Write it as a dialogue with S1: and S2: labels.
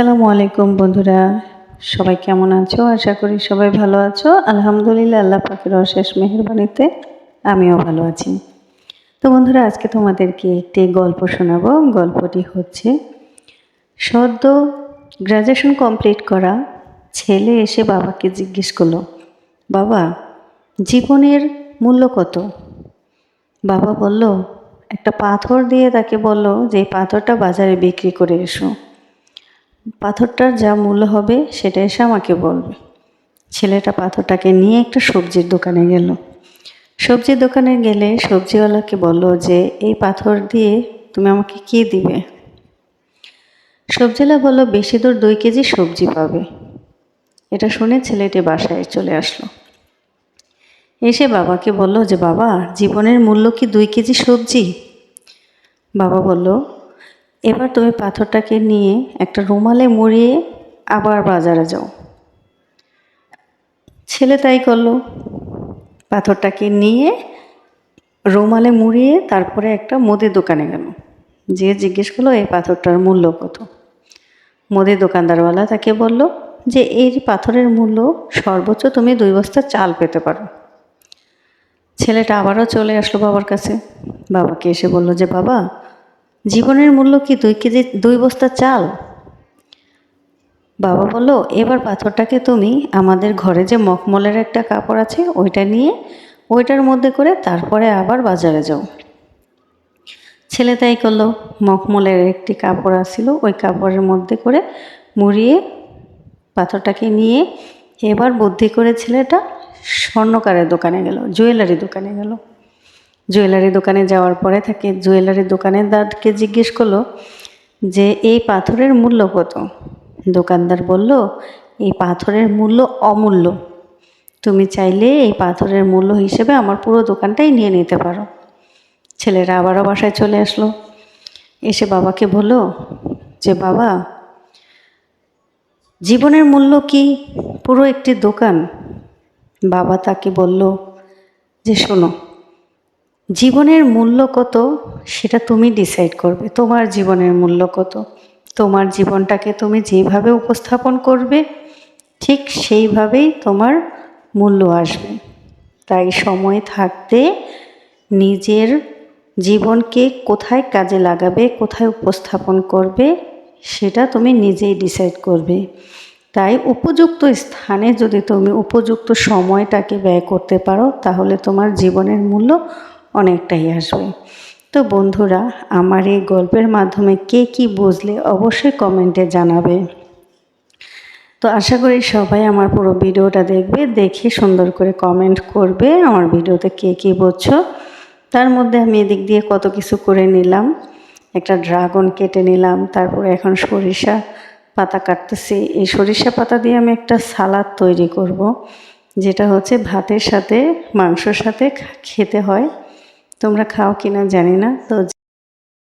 S1: আসসালামু আলাইকুম বন্ধুরা। সবাই কেমন আছো? আশা করি সবাই ভালো আছো। আলহামদুলিল্লাহ, আল্লাহ পাকের অশেষ মেহরবানিতে আমিও ভালো আছি। তো বন্ধুরা, আজকে তোমাদেরকে একটি গল্প শোনাবো। গল্পটি হচ্ছে, সদ্য গ্র্যাজুয়েশন কমপ্লিট করা ছেলে এসে বাবাকে জিজ্ঞেস করল, বাবা, জীবনের মূল্য কত? বাবা বলল, একটা পাথর দিয়ে তাকে বলল যে পাথরটা বাজারে বিক্রি করে এসো। পাথরটার যা মূল্য হবে সেটা এসে আমাকে বলবে। ছেলেটা পাথরটাকে নিয়ে একটা সবজির দোকানে গেল। সবজির দোকানে গেলে সবজিওয়ালাকে বলল যে, এই পাথর দিয়ে তুমি আমাকে কি দিবে? সবজিওয়ালা বলল, বেশি দূর দুই কেজি সবজি পাবে। এটা শুনে ছেলেটি বাসায় চলে আসলো। এসে বাবাকে বলল যে, বাবা, জীবনের মূল্য কি দুই কেজি সবজি? বাবা বলল এবার তুমি পাথরটাকে নিয়ে একটা রুমালে মুড়িয়ে আবার বাজারে যাও। ছেলে তাই করল। পাথরটাকে নিয়ে রুমালে মুড়িয়ে তারপরে একটা মুদির দোকানে গেল। যে জিজ্ঞেস করল, এই পাথরটার মূল্য কত? মুদির দোকানদারওয়ালা তাকে বলল, যে এই পাথরের মূল্য সর্বোচ্চ তুমি দুই বস্তা চাল পেতে পারো। ছেলেটা আবারও চলে আসলো বাবার কাছে। বাবাকে এসে বলল, যে বাবা জীবনের মূল্য কি দুই কেজি, দুই বস্তা চাল? বাবা বলল, এবার পাথরটাকে তুমি আমাদের ঘরে যে মখমলের একটা কাপড় আছে, ওইটা নিয়ে ওইটার মধ্যে করে তারপরে আবার বাজারে যাও। ছেলে তাই করল। মখমলের একটি কাপড় আসছিল ওই কাপড়ের মধ্যে করে মুড়িয়ে পাথরটাকে নিয়ে এবার বুদ্ধি করে ছেলেটা স্বর্ণকারের দোকানে গেল, জুয়েলারি দোকানে গেল। জুয়েলারি দোকানে যাওয়ার পরে তাকে জুয়েলারি দোকানের দাদকে জিজ্ঞেস করল যে, এই পাথরের মূল্য কত? দোকানদার বলল, এই পাথরের মূল্য অমূল্য। তুমি চাইলে এই পাথরের মূল্য হিসেবে আমার পুরো দোকানটাই নিয়ে নিতে পারো। ছেলেরা আবারও বাসায় চলে আসলো। এসে বাবাকে বলল যে, বাবা, জীবনের মূল্য কি? পুরো একটি দোকান? বাবা তাকে বলল যে, শোনো জীবনের মূল্য কত সেটা তুমি ডিসাইড করবে। তোমার জীবনের মূল্য কত। তোমার জীবনটাকে তুমি যেভাবে উপস্থাপন করবে, ঠিক সেইভাবেই তোমার মূল্য আসবে। তাই সময় থাকতে নিজের জীবনকে কোথায় কাজে লাগাবে, কোথায় উপস্থাপন করবে, সেটা তুমি নিজেই ডিসাইড করবে। তাই উপযুক্ত স্থানে যদি তুমি উপযুক্ত সময়টাকে ব্যয় করতে পারো, তাহলে তোমার জীবনের মূল্য অনেকটাই আসবে। তো বন্ধুরা, আমার এই গল্পের মাধ্যমে কে কি বুঝলে অবশ্যই কমেন্টে জানাবে। তো আশা করি সবাই আমার পুরো ভিডিওটা দেখবে, দেখে সুন্দর করে কমেন্ট করবে, আমার ভিডিওতে কে কী বুঝছ। তার মধ্যে আমি এদিক দিয়ে কত কিছু করে নিলাম। একটা ড্রাগন কেটে নিলাম, তারপরে এখন সরিষা পাতা কাটতেছি। এই সরিষা পাতা দিয়ে আমি একটা সালাদ তৈরি করব, যেটা হচ্ছে ভাতের সাথে, মাংসর সাথে খেতে হয়। তোমরা খাও কিনা জানি না তো